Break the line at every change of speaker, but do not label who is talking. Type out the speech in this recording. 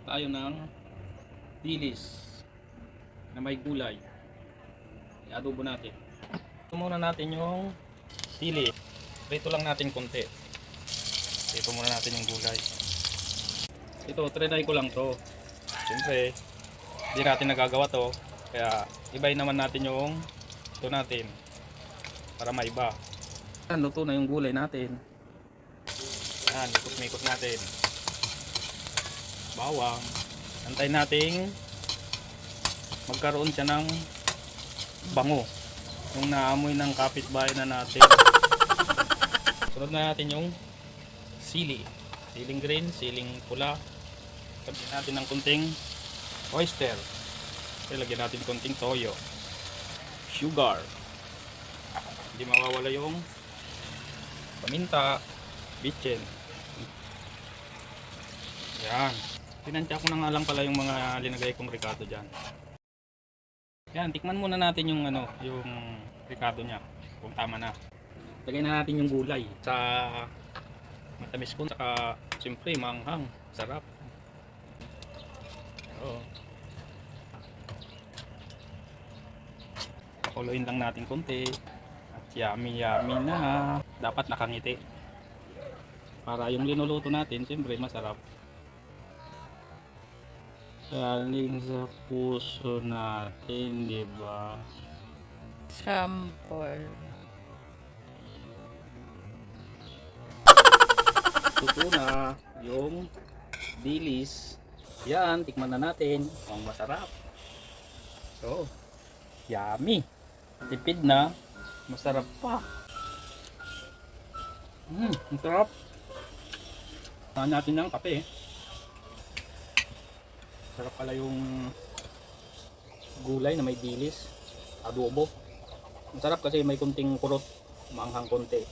tayo ng dilis na may gulay. I-adobo natin. Ito muna natin yung sili. Prito lang natin konti. Ito muna natin yung gulay. Ito, trinay ko lang to. Siyempre, hindi natin nagagawa to. Kaya, ibay naman natin yung ito natin. Para maiba. Luto na yung gulay natin. Yan, ikot-mikot natin. Bawang. Antayin nating magkaroon siya ng bango. Yung naamoy ng kapitbahay na natin. Sunod na natin yung sili. Siling green, siling pula. Lagyan natin ng kunting oyster. Okay, lagyan natin kunting toyo. Sugar. Hindi mawawala yung paminta, bitchin. Yan. Pinansya ko na nga lang pala yung mga linagay kong ricado dyan. Yan, tikman muna natin yung ano, yung ricado niya. Kung tama na. Lagay na natin yung gulay sa matamis ko. Saka, siyempre, manghang. Sarap. Oo. Pakuloyin lang natin konti. At yummy yummy na. Dapat nakangiti. Para yung linuluto natin, siyempre masarap. Galing sa puso natin, di ba?
Sample.
Tuto na yung dilis. Yan, tikman na natin. Ang masarap. So, yummy. Tipid na. Masarap pa. Mm, masarap. Saan natin ng kape. Sarap pala yung gulay na may dilis. Adobo. Masarap kasi may kunting kurot. Manghang konti.